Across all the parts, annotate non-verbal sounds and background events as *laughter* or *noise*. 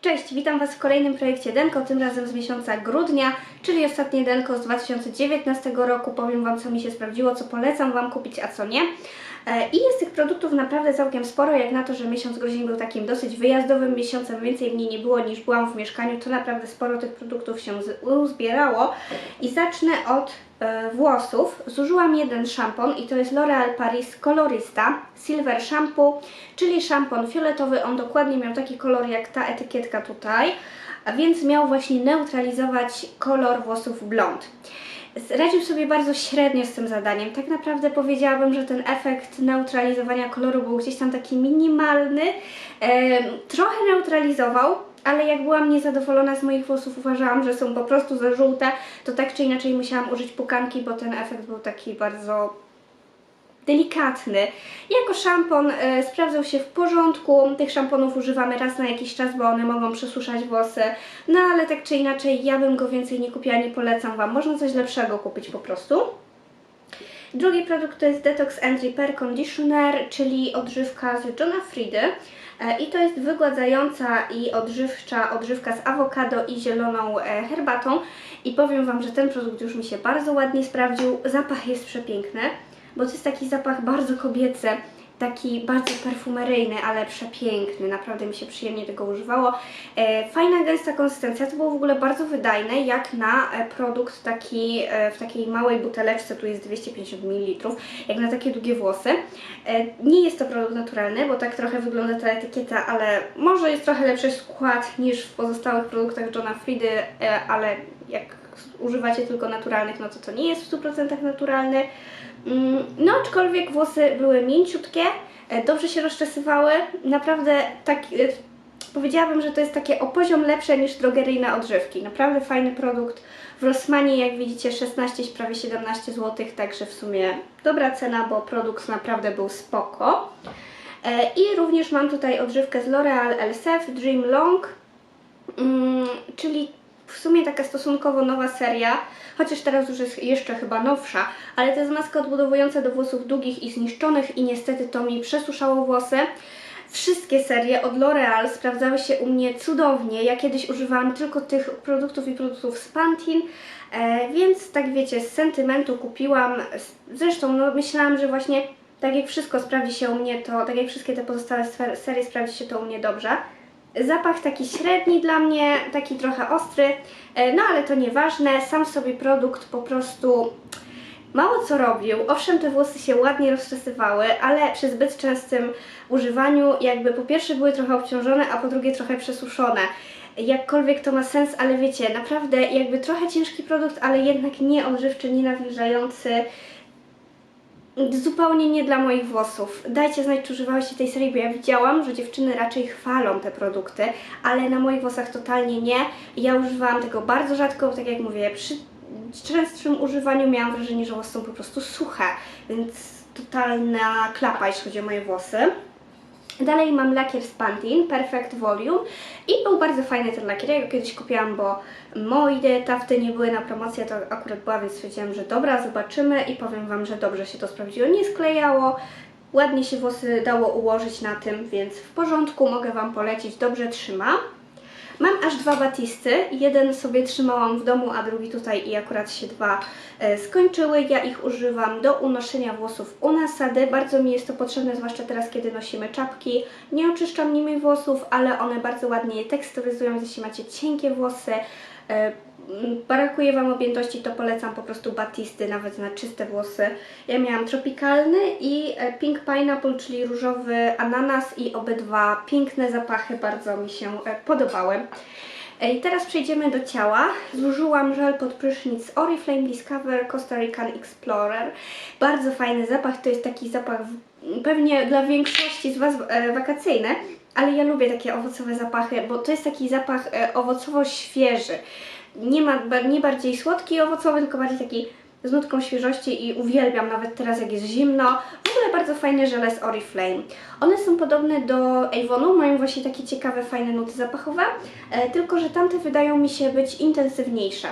Cześć, witam Was w kolejnym projekcie Denko, tym razem z miesiąca grudnia, czyli ostatnie Denko z 2019 roku. Powiem Wam, co mi się sprawdziło, co polecam Wam kupić, a co nie. E, I jest tych produktów naprawdę całkiem sporo, jak na to, że miesiąc grudzień był takim dosyć wyjazdowym miesiącem, więcej niej nie było niż byłam w mieszkaniu, to naprawdę sporo tych produktów się uzbierało. I zacznę od włosów. Zużyłam jeden szampon i to jest L'Oreal Paris Colorista Silver Shampoo, czyli szampon fioletowy. On dokładnie miał taki kolor jak ta etykietka tutaj, a więc miał właśnie neutralizować kolor włosów blond. Radził sobie bardzo średnio z tym zadaniem. Tak naprawdę powiedziałabym, że ten efekt neutralizowania koloru był gdzieś tam taki minimalny. Em, trochę neutralizował, ale jak byłam niezadowolona z moich włosów, uważałam, że są po prostu za żółte, to tak czy inaczej musiałam użyć pukanki, bo ten efekt był taki bardzo delikatny. Jako szampon e, sprawdzał się w porządku. Tych szamponów używamy raz na jakiś czas, bo one mogą przesuszać włosy. No ale tak czy inaczej, ja bym go więcej nie kupiła, nie polecam Wam. Można coś lepszego kupić po prostu. Drugi produkt to jest Detox and Repair Conditioner, czyli odżywka z Johna Friedy. E, I to jest wygładzająca i odżywcza odżywka z awokado i zieloną e, herbatą. I powiem Wam, że ten produkt już mi się bardzo ładnie sprawdził. Zapach jest przepiękny, bo to jest taki zapach bardzo kobiecy, taki bardzo perfumeryjny, ale przepiękny. Naprawdę mi się przyjemnie tego używało. E, Fajna, gęsta konsystencja. To było w ogóle bardzo wydajne, jak na e, produkt taki e, w takiej małej buteleczce, tu jest 250 ml, jak na takie długie włosy. Nie jest to produkt naturalny, bo tak trochę wygląda ta etykieta, ale może jest trochę lepszy skład niż w pozostałych produktach Johna Friedy, e, ale jak używacie tylko naturalnych, no to to nie jest w 100% naturalny. Mm, No, aczkolwiek włosy były mięciutkie, e, dobrze się rozczesywały, naprawdę tak. e, Powiedziałabym, że to jest takie o poziom lepsze niż drogeryjne odżywki. Naprawdę fajny produkt. W Rossmanie, jak widzicie, 16, prawie 17 zł, także w sumie dobra cena, bo produkt naprawdę był spoko. E, I również mam tutaj odżywkę z L'Oreal Elsef Dream Long, mm, czyli w sumie taka stosunkowo nowa seria, chociaż teraz już jest jeszcze chyba nowsza, ale to jest maska odbudowująca do włosów długich i zniszczonych i niestety to mi przesuszało włosy. Wszystkie serie od L'Oreal sprawdzały się u mnie cudownie. Ja kiedyś używałam tylko tych produktów i produktów z Pantene, e, więc tak wiecie, z sentymentu kupiłam. Zresztą no, myślałam, że właśnie tak jak wszystko sprawdzi się u mnie, to tak jak wszystkie te pozostałe serie sprawdzi się to u mnie dobrze. Zapach taki średni dla mnie, taki trochę ostry, e, no ale to nieważne. Sam sobie produkt po prostu mało co robił. Owszem, te włosy się ładnie rozczesywały, ale przy zbyt częstym używaniu jakby po pierwsze były trochę obciążone, a po drugie trochę przesuszone. Jakkolwiek to ma sens, ale wiecie, naprawdę jakby trochę ciężki produkt, ale jednak nie odżywczy, nie nawilżający. Zupełnie nie dla moich włosów. Dajcie znać, czy używałyście tej serii, bo ja widziałam, że dziewczyny raczej chwalą te produkty, ale na moich włosach totalnie nie. Ja używałam tego bardzo rzadko, tak jak mówię, przy częstszym używaniu miałam wrażenie, że włosy są po prostu suche, więc totalna klapa, jeśli chodzi o moje włosy. Dalej mam lakier z Pantene Perfect Volume i był bardzo fajny ten lakier. Ja go kiedyś kupiłam, bo moje tafty nie były na promocji, a to akurat była, więc stwierdziłam, że dobra, zobaczymy i powiem Wam, że dobrze się to sprawdziło. Nie sklejało, ładnie się włosy dało ułożyć na tym, więc w porządku, mogę Wam polecić, dobrze trzyma. Mam aż dwa batisty. Jeden sobie trzymałam w domu, a drugi tutaj i akurat się dwa e, skończyły. Ja ich używam do unoszenia włosów u nasady. Bardzo mi jest to potrzebne, zwłaszcza teraz, kiedy nosimy czapki. Nie oczyszczam nimi włosów, ale one bardzo ładnie je teksturyzują, jeśli macie cienkie włosy. E, Brakuje Wam objętości, to polecam po prostu batisty, nawet na czyste włosy. Ja miałam tropikalny i e, pink pineapple, czyli różowy ananas i obydwa piękne zapachy, bardzo mi się e, podobały. I teraz przejdziemy do ciała. Zużyłam żel pod prysznic Oriflame Discover Costa Rican Explorer. Bardzo fajny zapach, to jest taki zapach pewnie dla większości z Was wakacyjny, ale ja lubię takie owocowe zapachy, bo to jest taki zapach e, owocowo-świeży. Nie, ma, nie bardziej słodki i owocowy, tylko bardziej taki z nutką świeżości i uwielbiam nawet teraz jak jest zimno. W ogóle bardzo fajne żele z Oriflame. One są podobne do Avonu, mają właśnie takie ciekawe, fajne nuty zapachowe, e, tylko że tamte wydają mi się być intensywniejsze.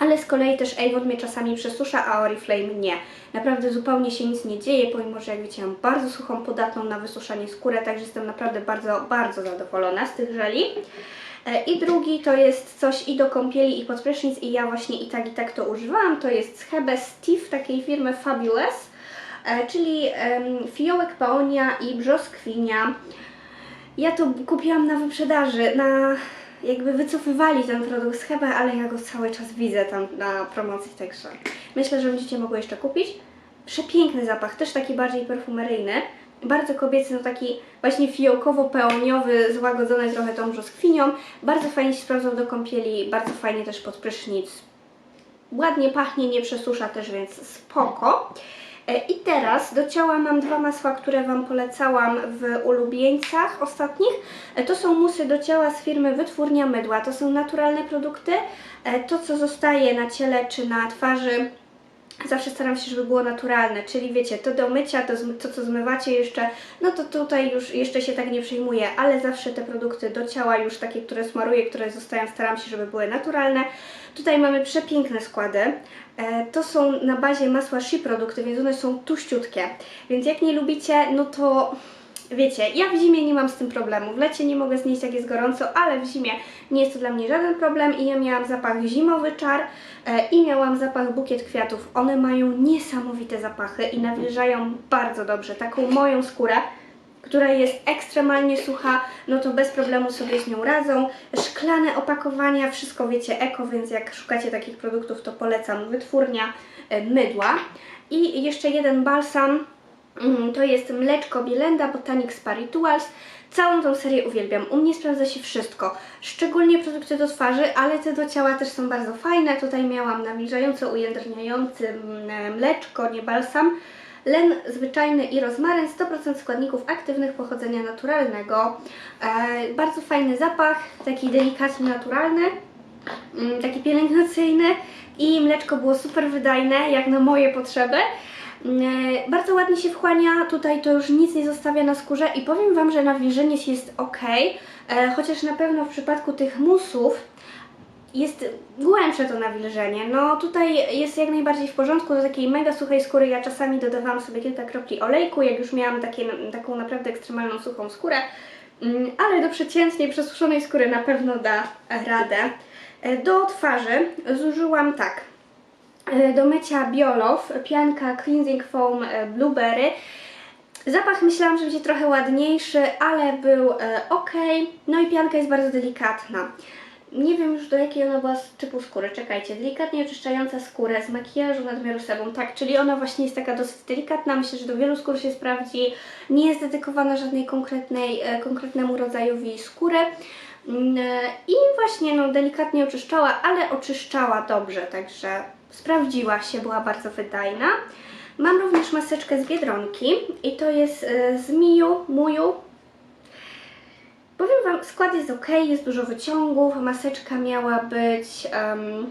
Ale z kolei też Avon mnie czasami przesusza, a Oriflame nie. Naprawdę zupełnie się nic nie dzieje, pomimo że jak wiecie mam bardzo suchą, podatną na wysuszanie skórę, także jestem naprawdę bardzo, bardzo zadowolona z tych żeli. E, I drugi to jest coś i do kąpieli i pod prysznic i ja właśnie i tak i tak to używałam. To jest z Hebe Steve takiej firmy Fabulous, e, czyli fiołek peonia i brzoskwinia. Ja to kupiłam na wyprzedaży, na jakby wycofywali ten produkt z Hebe, ale ja go cały czas widzę tam na promocji, także myślę, że będziecie mogły jeszcze kupić. Przepiękny zapach, też taki bardziej perfumeryjny, bardzo kobiecy, no taki właśnie fiołkowo-pełniowy, złagodzony trochę tą brzoskwinią. Bardzo fajnie się sprawdzał do kąpieli, bardzo fajnie też pod prysznic. Ładnie pachnie, nie przesusza też, więc spoko. E, I teraz do ciała mam dwa masła, które Wam polecałam w ulubieńcach ostatnich. E, To są musy do ciała z firmy Wytwórnia Mydła. To są naturalne produkty. E, To, co zostaje na ciele czy na twarzy, zawsze staram się, żeby było naturalne. Czyli wiecie, to do mycia, to, to co zmywacie jeszcze, no to tutaj już jeszcze się tak nie przyjmuje, ale zawsze te produkty do ciała już takie, które smaruję, które zostają, staram się, żeby były naturalne. Tutaj mamy przepiękne składy. E, To są na bazie masła Shea produkty, więc one są tuściutkie. Więc jak nie lubicie, no to wiecie, ja w zimie nie mam z tym problemu. W lecie nie mogę znieść, jak jest gorąco, ale w zimie nie jest to dla mnie żaden problem. I ja miałam zapach zimowy czar e, i miałam zapach bukiet kwiatów. One mają niesamowite zapachy i nawilżają bardzo dobrze taką moją skórę która jest ekstremalnie sucha, no to bez problemu sobie z nią radzą. Szklane opakowania, wszystko wiecie eko, więc jak szukacie takich produktów, to polecam wytwórnia e, mydła. I jeszcze jeden balsam, to jest mleczko Bielenda Botanic Spa Rituals. Całą tą serię uwielbiam. U mnie sprawdza się wszystko, szczególnie produkty do twarzy, ale te do ciała też są bardzo fajne. Tutaj miałam nawilżająco ujędrniający mm, mleczko, nie balsam. Len zwyczajny i rozmaryn, 100% składników aktywnych pochodzenia naturalnego. E, bardzo fajny zapach, taki delikatnie naturalny, mm, taki pielęgnacyjny i mleczko było super wydajne, jak na moje potrzeby. Mm, e, Bardzo ładnie się wchłania, tutaj to już nic nie zostawia na skórze i powiem Wam, że nawilżenie jest ok, e, chociaż na pewno w przypadku tych musów jest głębsze to nawilżenie. No tutaj jest jak najbardziej w porządku do takiej mega suchej skóry. Ja czasami dodawałam sobie kilka kropli olejku, jak już miałam takie, taką naprawdę ekstremalną suchą skórę. Mm, Ale do przeciętnej, przesuszonej skóry na pewno da radę. E, Do twarzy zużyłam tak. E, Do mycia Biolow, pianka Cleansing Foam e, Blueberry. Zapach myślałam, że będzie trochę ładniejszy, ale był e, ok. No i pianka jest bardzo delikatna. Nie wiem już do jakiej ona była z typu skóry. Czekajcie, delikatnie oczyszczająca skórę z makijażu nadmiaru sebum. Tak, czyli ona właśnie jest taka dosyć delikatna. Myślę, że do wielu skór się sprawdzi. Nie jest dedykowana żadnej konkretnej, konkretnemu rodzajowi skóry. Mm, I właśnie no, delikatnie oczyszczała, ale oczyszczała dobrze, także sprawdziła się, była bardzo wydajna. Mam również maseczkę z Biedronki i to jest e, z Miu, Muju. Powiem Wam, skład jest ok, jest dużo wyciągów. Maseczka miała być, em,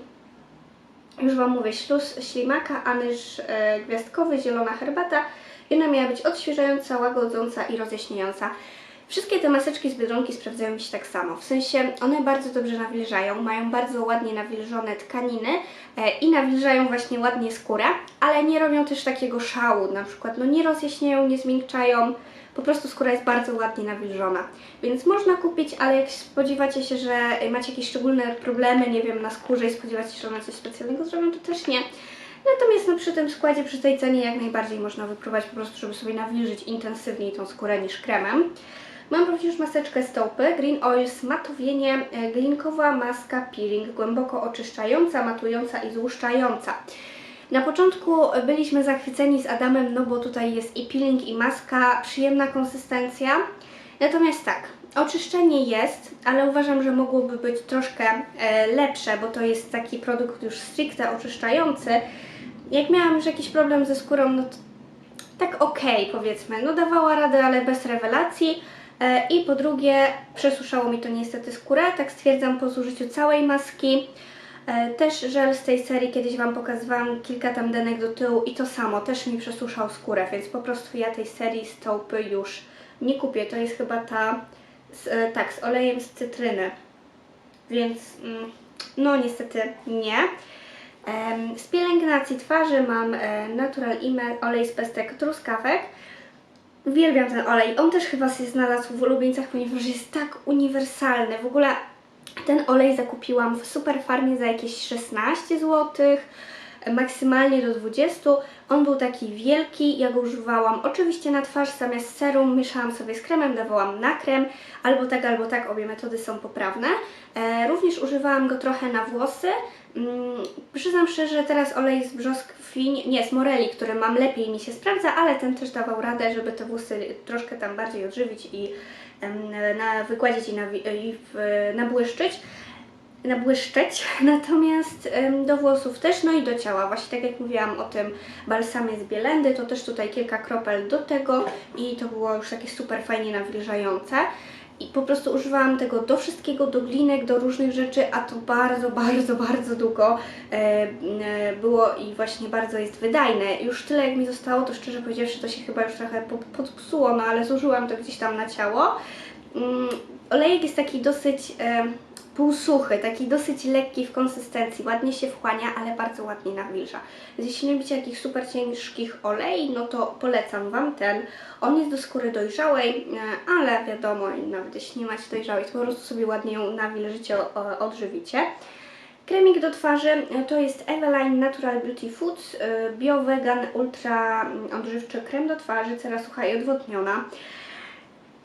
już Wam mówię, śluz ślimaka, anyż e, gwiazdkowy, zielona herbata. I ona miała być odświeżająca, łagodząca i rozjaśniająca. Wszystkie te maseczki z Biedronki sprawdzają mi się tak samo. W sensie one bardzo dobrze nawilżają, mają bardzo ładnie nawilżone tkaniny e, i nawilżają właśnie ładnie skórę, ale nie robią też takiego szału, na przykład no nie rozjaśniają, nie zmiękczają, po prostu skóra jest bardzo ładnie nawilżona. Więc można kupić, ale jak spodziewacie się, że macie jakieś szczególne problemy, nie wiem, na skórze i spodziewacie się, że one coś specjalnego zrobią, to też nie. Natomiast no, przy tym składzie, przy tej cenie jak najbardziej można wypróbować po prostu, żeby sobie nawilżyć intensywniej tą skórę niż kremem. Mam również maseczkę stopy Green Oil Matowienie, e, glinkowa maska peeling, głęboko oczyszczająca, matująca i złuszczająca. Na początku byliśmy zachwyceni z Adamem, no bo tutaj jest i peeling i maska, przyjemna konsystencja. Natomiast tak, oczyszczenie jest, ale uważam, że mogłoby być troszkę e, lepsze, bo to jest taki produkt już stricte oczyszczający. Jak miałam już jakiś problem ze skórą, no to tak okej powiedzmy, no dawała radę, ale bez rewelacji. E, I po drugie, przesuszało mi to niestety skórę, tak stwierdzam po zużyciu całej maski. E, Też żel z tej serii kiedyś Wam pokazywałam kilka tam denek do tyłu i to samo, też mi przesuszał skórę, więc po prostu ja tej serii stopy już nie kupię. To jest chyba ta, z, e, tak, z olejem z cytryny, więc mm, no niestety nie. Z pielęgnacji twarzy mam e, Natural Ime olej z pestek truskawek. Uwielbiam ten olej. On też chyba się znalazł w ulubieńcach, ponieważ jest tak uniwersalny. W ogóle ten olej zakupiłam w Superfarmie za jakieś 16 zł, maksymalnie do 20. On był taki wielki, ja go używałam oczywiście na twarz zamiast serum, mieszałam sobie z kremem, dawałam na krem, albo tak, albo tak, obie metody są poprawne. E, również używałam go trochę na włosy. Mm, przyznam szczerze, teraz olej z brzoskwini, nie, z moreli, który mam, lepiej mi się sprawdza, ale ten też dawał radę, żeby te włosy troszkę tam bardziej odżywić i em, na, wygładzić i, nawi- i w, nabłyszczyć nabłyszczeć, *laughs* natomiast do włosów też, no i do ciała. Właśnie tak jak mówiłam o tym balsamie z Bielendy, to też tutaj kilka kropel do tego i to było już takie super fajnie nawilżające. I po prostu używałam tego do wszystkiego, do glinek, do różnych rzeczy, a to bardzo, bardzo, bardzo długo e, e, było i właśnie bardzo jest wydajne. Już tyle jak mi zostało, to szczerze powiedziawszy, to się chyba już trochę po- podpsuło, no ale zużyłam to gdzieś tam na ciało. Mm, olejek jest taki dosyć e, półsuchy, taki dosyć lekki w konsystencji, ładnie się wchłania, ale bardzo ładnie nawilża. Więc jeśli nie lubicie jakich super ciężkich olei, no to polecam Wam ten. On jest do skóry dojrzałej, e, ale wiadomo, nawet jeśli nie macie dojrzałej, to po prostu sobie ładnie ją nawilżycie, odżywicie. Kremik do twarzy e, to jest Eveline Natural Beauty Foods e, Bio Vegan Ultra mm, odżywczy krem do twarzy, cera sucha i odwodniona.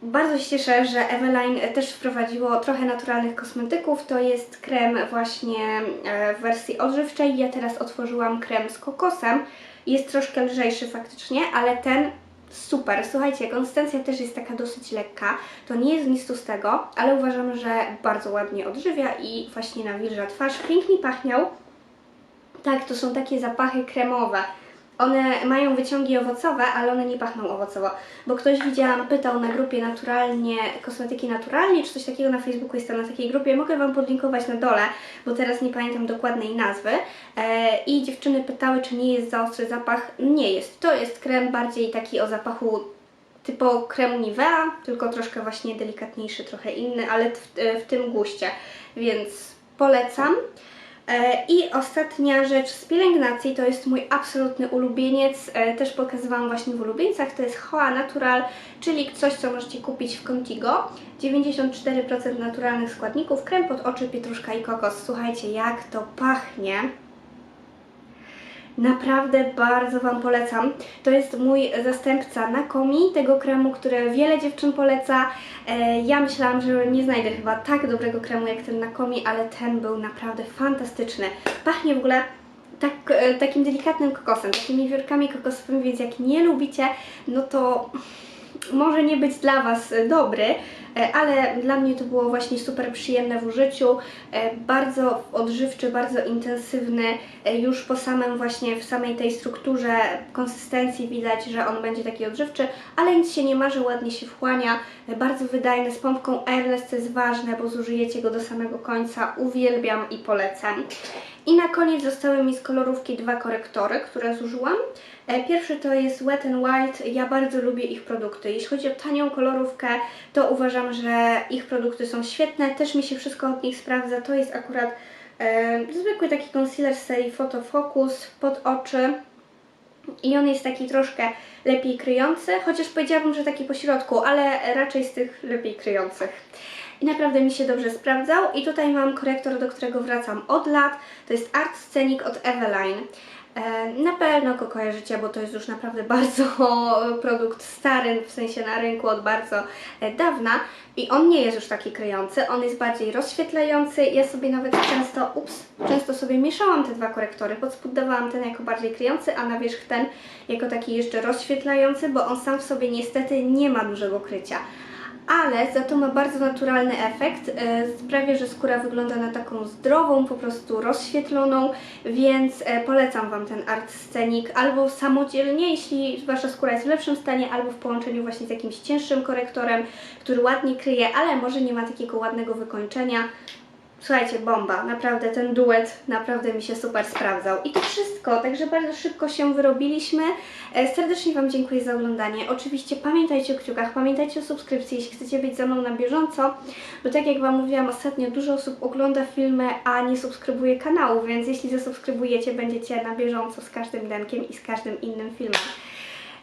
Bardzo się cieszę, że Eveline też wprowadziło trochę naturalnych kosmetyków. To jest krem właśnie e, w wersji odżywczej. Ja teraz otworzyłam krem z kokosem. Jest troszkę lżejszy faktycznie, ale ten super. Słuchajcie, konsystencja też jest taka dosyć lekka. To nie jest nic tłustego, ale uważam, że bardzo ładnie odżywia i właśnie nawilża twarz. Pięknie pachniał. Tak, to są takie zapachy kremowe. One mają wyciągi owocowe, ale one nie pachną owocowo. Bo ktoś widziałam, pytał na grupie naturalnie, kosmetyki naturalnie, czy coś takiego na Facebooku jestem na takiej grupie. Mogę Wam podlinkować na dole, bo teraz nie pamiętam dokładnej nazwy. E, I dziewczyny pytały, czy nie jest za ostry zapach. Nie jest. To jest krem bardziej taki o zapachu typu krem Nivea, tylko troszkę właśnie delikatniejszy, trochę inny, ale w, w tym guście. Więc polecam. E, I ostatnia rzecz z pielęgnacji to jest mój absolutny ulubieniec. E, Też pokazywałam właśnie w ulubieńcach. To jest Hoa Natural, czyli coś, co możecie kupić w Contigo. 94% naturalnych składników, krem pod oczy, pietruszka i kokos. Słuchajcie, jak to pachnie. Naprawdę bardzo Wam polecam. To jest mój zastępca na komi tego kremu, który wiele dziewczyn poleca. E, Ja myślałam, że nie znajdę chyba tak dobrego kremu jak ten na komi, ale ten był naprawdę fantastyczny. Pachnie w ogóle tak, e, takim delikatnym kokosem, takimi wiórkami kokosowymi, więc jak nie lubicie, no to może nie być dla Was dobry, ale dla mnie to było właśnie super przyjemne w użyciu, e, bardzo odżywczy, bardzo intensywny, e, już po samym właśnie, w samej tej strukturze, konsystencji widać, że on będzie taki odżywczy, ale nic się nie marzy, ładnie się wchłania, e, bardzo wydajny, z pompką airless, co jest ważne, bo zużyjecie go do samego końca, uwielbiam i polecam. I na koniec zostały mi z kolorówki dwa korektory, które zużyłam. E, Pierwszy to jest Wet n Wild. Ja bardzo lubię ich produkty. Jeśli chodzi o tanią kolorówkę, to uważam, że ich produkty są świetne. Też mi się wszystko od nich sprawdza. To jest akurat e, zwykły taki concealer z serii Photo Focus pod oczy. I on jest taki troszkę lepiej kryjący, chociaż powiedziałabym, że taki po środku, ale raczej z tych lepiej kryjących. I naprawdę mi się dobrze sprawdzał. I tutaj mam korektor, do którego wracam od lat. To jest Art Scenic od Eveline. E, Na pewno go kojarzycie, bo to jest już naprawdę *laughs* bardzo produkt stary, w sensie na rynku od bardzo e, dawna. I on nie jest już taki kryjący, on jest bardziej rozświetlający. Ja sobie nawet często, ups, często sobie mieszałam te dwa korektory. Pod spód dawałam ten jako bardziej kryjący, a na wierzch ten jako taki jeszcze rozświetlający, bo on sam w sobie niestety nie ma dużego krycia ale za to ma bardzo naturalny efekt. e, Sprawia, że skóra wygląda na taką zdrową, po prostu rozświetloną, więc e, polecam Wam ten Art Scenic albo samodzielnie, jeśli Wasza skóra jest w lepszym stanie, albo w połączeniu właśnie z jakimś cięższym korektorem, który ładnie kryje, ale może nie ma takiego ładnego wykończenia. Słuchajcie, bomba, naprawdę ten duet naprawdę mi się super sprawdzał. I to wszystko, także bardzo szybko się wyrobiliśmy. E, Serdecznie Wam dziękuję za oglądanie. Oczywiście pamiętajcie o kciukach, pamiętajcie o subskrypcji, jeśli chcecie być ze mną na bieżąco, bo tak jak Wam mówiłam ostatnio, dużo osób ogląda filmy, a nie subskrybuje kanału, więc jeśli zasubskrybujecie, będziecie na bieżąco z każdym denkiem i z każdym innym filmem.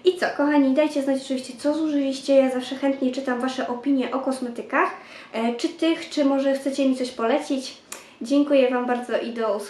I co, kochani, dajcie znać oczywiście, co zużyliście. Ja zawsze chętnie czytam Wasze opinie o kosmetykach. E, czy tych, czy może chcecie mi coś polecić. Dziękuję Wam bardzo i do usłyszenia.